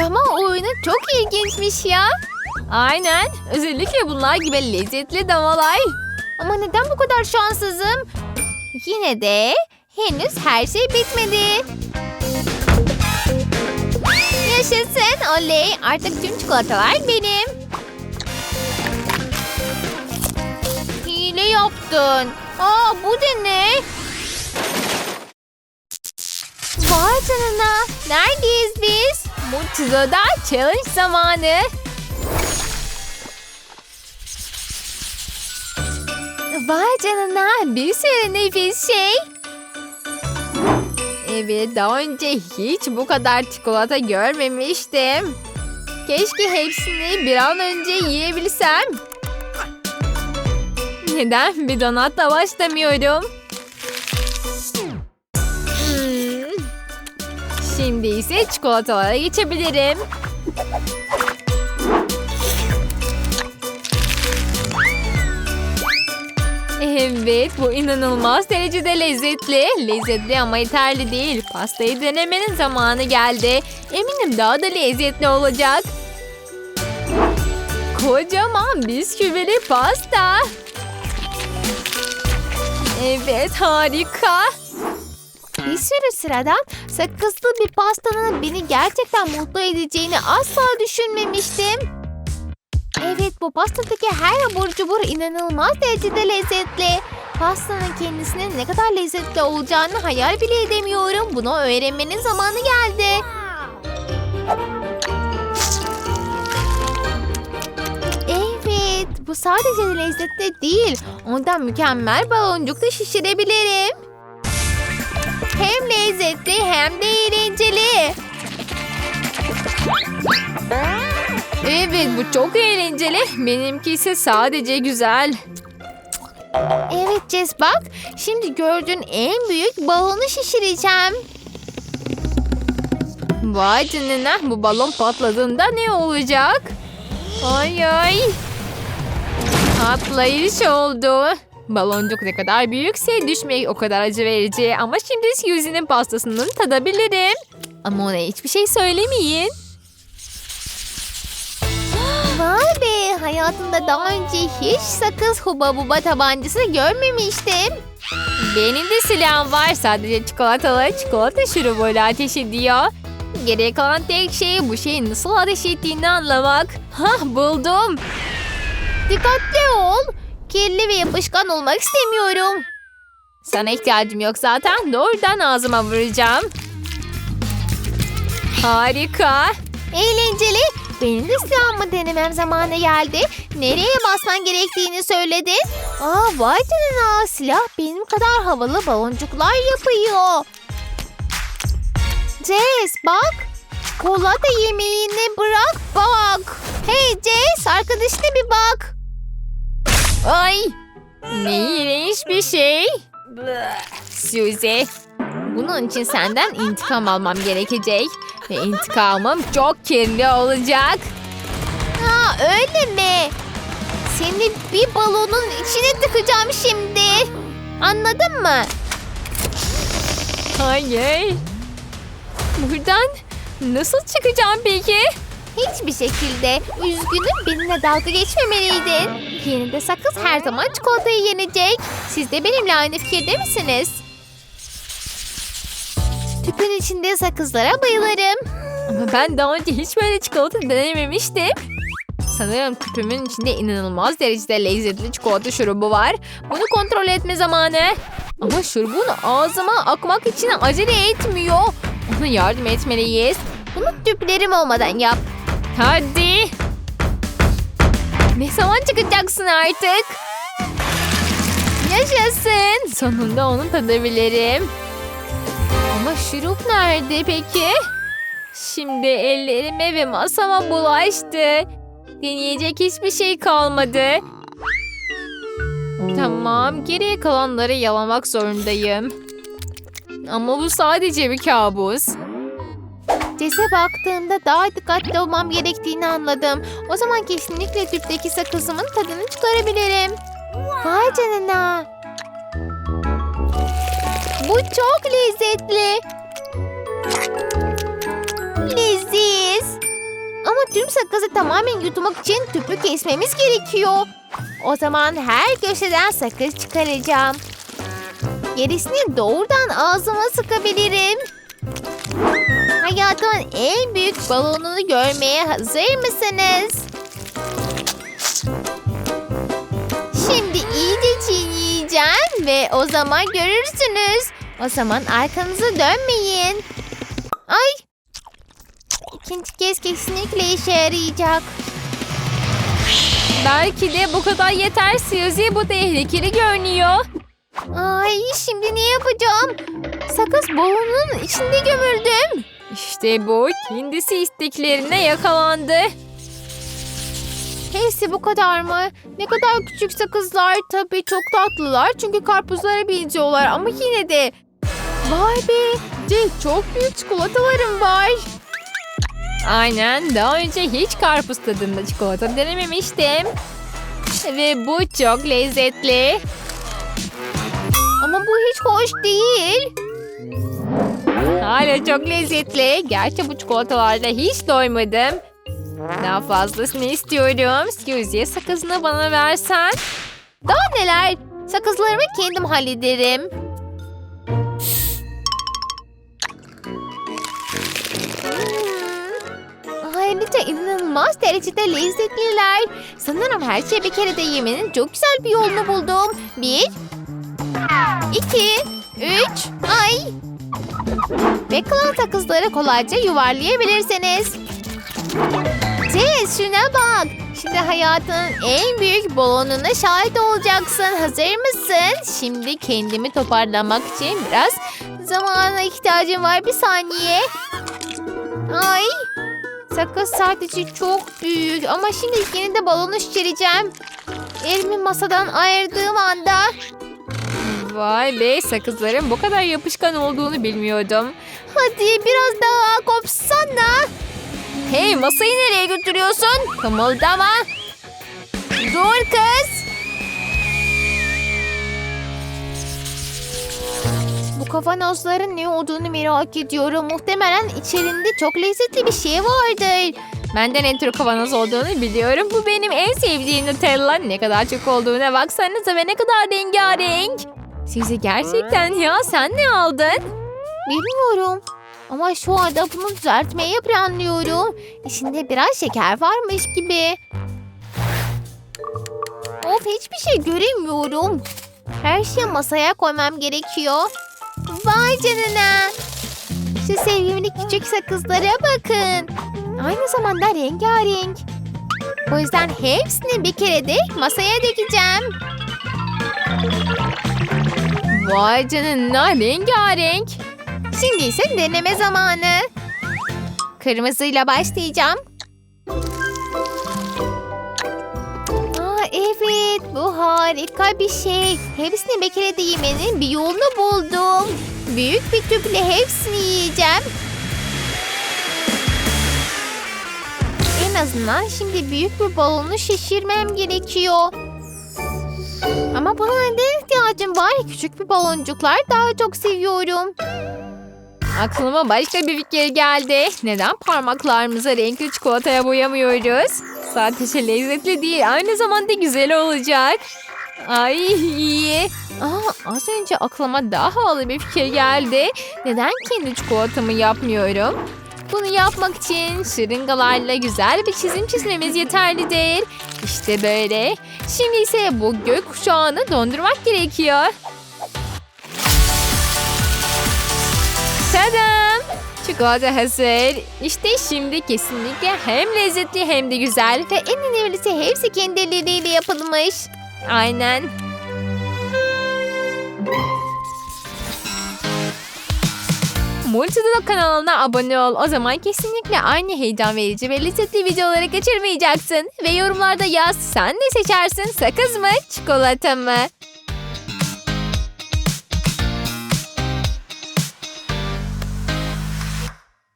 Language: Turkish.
Dama oyunu çok ilginçmiş ya. Aynen. Özellikle bunlar gibi lezzetli damalar. Ama neden bu kadar şanssızım? Yine de henüz her şey bitmedi. Yaşasın oley artık tüm çikolatalar benim. Hile yaptın. Aa bu da ne? Vay canına. Neredeyiz biz? Mutlu'da challenge zamanı. Vay canına bir sürü nefis şey. Evet daha önce hiç bu kadar çikolata görmemiştim. Keşke hepsini bir an önce yiyebilsem. Neden bir donatla başlamıyorum? Şimdi ise çikolatalara geçebilirim. Evet, bu inanılmaz derecede lezzetli. Lezzetli ama yeterli değil. Pastayı denemenin zamanı geldi. Eminim daha da lezzetli olacak. Kocaman bisküvili pasta. Evet, harika. Bir sürü sıradan sakızlı bir pastanın beni gerçekten mutlu edeceğini asla düşünmemiştim. Evet bu pastadaki her abur cubur inanılmaz derecede lezzetli. Pastanın kendisinin ne kadar lezzetli olacağını hayal bile edemiyorum. Bunu öğrenmenin zamanı geldi. Evet bu sadece lezzetli değil. Ondan mükemmel baloncuk da şişirebilirim. Hem lezzetli hem de eğlenceli. Evet, bu çok eğlenceli. Benimki ise sadece güzel. Evet Jess bak. Şimdi gördüğün en büyük balonu şişireceğim. Vay canına, bu balon patladığında ne olacak? Ay ay. Patlayış oldu. Baloncuk ne kadar büyükse düşmek o kadar acı verici. Ama şimdi Susie'nin pastasını tadabilirim. Ama ona hiçbir şey söylemeyin. Vay be hayatımda daha önce hiç sakız huba buba tabancası görmemiştim. Benim de silahım var. Sadece çikolatalı çikolata şurubuyla ateş ediyor. Geriye kalan tek şey bu şeyin nasıl ateş ettiğini anlamak. Hah buldum. Dikkatli ol. Kirli ve yapışkan olmak istemiyorum. Sana ihtiyacım yok zaten. Doğrudan ağzıma vuracağım. Harika. Eğlenceli. Benim de silahımı denemem zamanı geldi. Nereye basman gerektiğini söyledin. Aa vay canına silah benim kadar havalı baloncuklar yapıyor. Jess bak. Kola da yemeğini bırak bak. Hey Jess arkadaşına bir bak. Ay. Ne iğrenç bir şey. Suzy. Bunun için senden intikam almam gerekecek. Ve intikamım çok kirli olacak. Ha öyle mi? Seni bir balonun içine tıkacağım şimdi. Anladın mı? Hayır. Buradan nasıl çıkacağım peki? Hiçbir şekilde. Üzgünüm benimle dalga geçmemeliydin. Yine de sakız her zaman çikolatayı yenecek. Siz de benimle aynı fikirde misiniz? Tüpün içinde sakızlara bayılırım. Ama ben daha önce hiç böyle çikolata denememiştim. Sanırım küpümün içinde inanılmaz derecede lezzetli çikolata şurubu var. Bunu kontrol etme zamanı. Ama şurubun ağzıma akmak için acele etmiyor. Ona yardım etmeliyiz. Bunu tüplerim olmadan yap. Hadi. Ne zaman çıkacaksın artık? Yaşasın. Sonunda onu tadabilirim. Ama şurup nerede peki? Şimdi ellerime ve masama bulaştı. Deneyecek hiçbir şey kalmadı. Tamam, geriye kalanları yalamak zorundayım. Ama bu sadece bir kabus. Cese baktığımda daha dikkatli olmam gerektiğini anladım. O zaman kesinlikle tüpteki sakızımın tadını çıkarabilirim. Vay canına. Bu çok lezzetli. Leziz. tüm sakızı tamamen yutmak için tüpü kesmemiz gerekiyor. O zaman her köşeden sakız çıkaracağım. Gerisini doğrudan ağzıma sıkabilirim. Hayatımın en büyük balonunu görmeye hazır mısınız? Şimdi iyice çiğneyeceğim ve o zaman görürsünüz. O zaman arkanızı dönmeyin. Ay! İkinci kez kesinlikle işe yarayacak. Belki de bu kadar yeter Suzy. Bu tehlikeli görünüyor. Ay şimdi ne yapacağım? Sakız balonun içinde gömüldüm. İşte bu. Kendisi isteklerine yakalandı. Hepsi bu kadar mı? Ne kadar küçük sakızlar. Tabii çok tatlılar çünkü karpuzlara benziyorlar ama yine de. Vay be! Cenk çok büyük çikolatalarım var. Aynen. Daha önce hiç karpuz tadında çikolata denememiştim. Ve bu çok lezzetli. Ama bu hiç hoş değil. Hala çok lezzetli. Gerçi bu çikolatalarla hiç doymadım. Daha fazlasını istiyorum. Suzy sakızını bana versen. Daha neler? Sakızlarımı kendim hallederim. Hmm. Ayrıca inanılmaz derecede lezzetliler. Sanırım her şeyi bir kere de yemenin çok güzel bir yolunu buldum. Bir, iki, üç, ay. Ve kalan sakızları kolayca yuvarlayabilirsiniz. Tez şuna bak. Şimdi hayatının en büyük balonuna şahit olacaksın. Hazır mısın? Şimdi kendimi toparlamak için biraz zamana ihtiyacım var. Bir saniye. Ay. Sakız sadece çok büyük. Ama şimdi yine de balonu şişireceğim. Elimi masadan ayırdığım anda. Vay be sakızların bu kadar yapışkan olduğunu bilmiyordum. Hadi biraz daha kopsana. Hey masayı nereye götürüyorsun? Kımıldama. Dur kız. Bu kavanozların ne olduğunu merak ediyorum. Muhtemelen içerisinde çok lezzetli bir şey vardır. Benden en tür kavanoz olduğunu biliyorum. Bu benim en sevdiğim Nutella. Ne kadar çok olduğuna baksanıza ve ne kadar rengarenk. Sizi gerçekten ya sen ne aldın? Bilmiyorum. Ama şu anda bunu düzeltmeyi planlıyorum. İçinde biraz şeker varmış gibi. Of hiçbir şey göremiyorum. Her şeyi masaya koymam gerekiyor. Vay canına. Şu sevimli küçük sakızlara bakın. Aynı zamanda rengarenk. O yüzden hepsini bir kere de masaya dökeceğim. Vay canına rengarenk. Şimdi ise deneme zamanı. Kırmızıyla başlayacağım. Aa, evet bu harika bir şey. Hepsini bir kere yemenin bir yolunu buldum. Büyük bir tüple hepsini yiyeceğim. En azından şimdi büyük bir balonu şişirmem gerekiyor. Ama buna neden ihtiyacım var? Küçük bir baloncuklar daha çok seviyorum. Aklıma başka bir fikir geldi. Neden parmaklarımızı renkli çikolataya boyamıyoruz? Sadece lezzetli değil, aynı zamanda güzel olacak. Ay iyi. Aa, az önce aklıma daha havalı bir fikir geldi. Neden kendi çikolatamı yapmıyorum? Bunu yapmak için şırıngalarla güzel bir çizim çizmemiz yeterlidir. İşte böyle. Şimdi ise bu gökkuşağını dondurmak gerekiyor. Tadam! Çikolata hazır. İşte şimdi kesinlikle hem lezzetli hem de güzel. Ve en önemlisi hepsi kendi elleriyle yapılmış. Aynen. Multidolo kanalına abone ol. O zaman kesinlikle aynı heyecan verici ve lezzetli videoları kaçırmayacaksın. Ve yorumlarda yaz. Sen ne seçersin? Sakız mı? Çikolata mı?